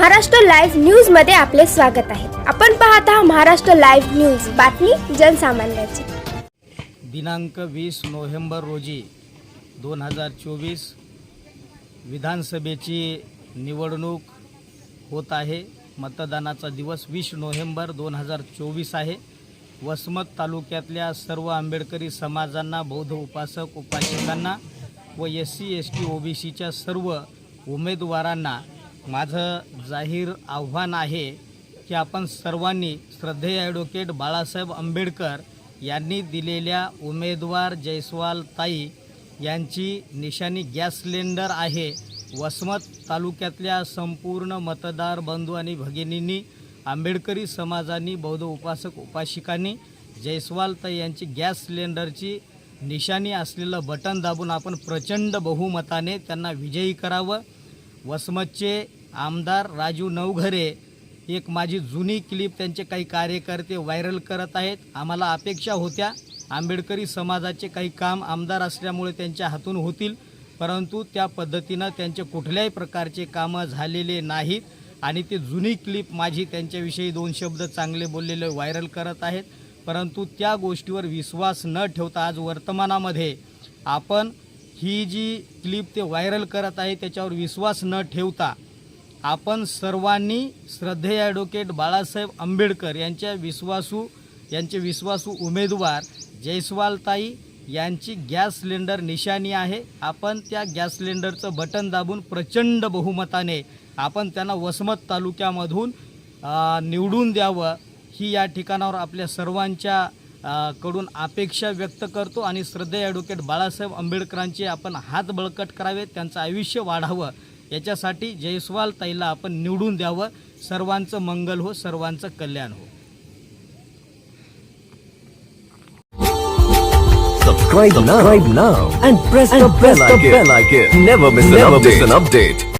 Maharashtra live न्यूजमध्ये आपले स्वागत आहे. आपण पाहत आहात महाराष्ट्र लाईव्ह न्यूज. बातमी जनसामान्याची. दिनांक वीस नोव्हेंबर रोजी दोन हजार चोवीस विधानसभेची निवडणूक होत आहे. मतदानाचा दिवस वीस नोव्हेंबर दोन हजार चोवीस आहे. वसमत तालुक्यातल्या सर्व आंबेडकरी समाजांना बौद्ध उपासक उपासिकांना व S C S T O B सीच्या सर्व उमेदवारांना माझं जाहीर आव्हान आहे की आपण सर्वांनी श्रद्धेय ॲडव्होकेट बाळासाहेब आंबेडकर यांनी दिलेल्या उमेदवार जयस्वाल ताई यांची निशाणी गॅस सिलेंडर आहे. वसमत तालुक्यातल्या संपूर्ण मतदार बंधू आणि भगिनींनी आंबेडकरी समाजांनी बौद्ध उपासक उपासिकांनी जयस्वाल ताई यांची गॅस सिलेंडरची निशाणी असलेलं बटन दाबून आपण प्रचंड बहुमताने त्यांना विजयी करावं. वसमतचे आमदार राजू नवघरे एक माझी जुनी क्लिप त्यांचे काही कार्यकर्ते व्हायरल करत आहेत. आम्हाला अपेक्षा होत्या आंबेडकरी समाजाचे काही काम आमदार असल्यामुळे त्यांच्या हातून होतील परंतु त्या पद्धतीनं त्यांचे कुठल्याही प्रकारचे कामं झालेले नाहीत आणि ते जुनी क्लिप माझी त्यांच्याविषयी दोन शब्द चांगले बोललेले व्हायरल करत आहेत. परंतु त्या गोष्टीवर विश्वास न ठेवता आज वर्तमानामध्ये आपण ही जी क्लिप ते व्हायरल करत आहे त्याच्यावर विश्वास न ठेवता आपण सर्वांनी श्रद्धेय ॲडव्होकेट बाळासाहेब आंबेडकर यांच्या विश्वासू यांचे विश्वासू उमेदवार जयस्वालताई यांची गॅस सिलेंडर निशाणी आहे. आपण त्या गॅस सिलेंडरचं बटन दाबून प्रचंड बहुमताने आपण त्यांना वसमत तालुक्यामधून निवडून द्यावं ही या ठिकाणावर आपल्या सर्वांच्या कडून अपेक्षा व्यक्त करतो आणि श्रद्धेय ॲडव्होकेट बाळासाहेब आंबेडकरांचे आपण हात बळकट करावेत त्यांचं आयुष्य वाढावं. याच्यासाठी जयस्वाल ताईला आपण निवडून द्यावं. सर्वांचं मंगल हो सर्वांचं कल्याण हो. Subscribe, now, and press, the, bell icon. Never miss an update.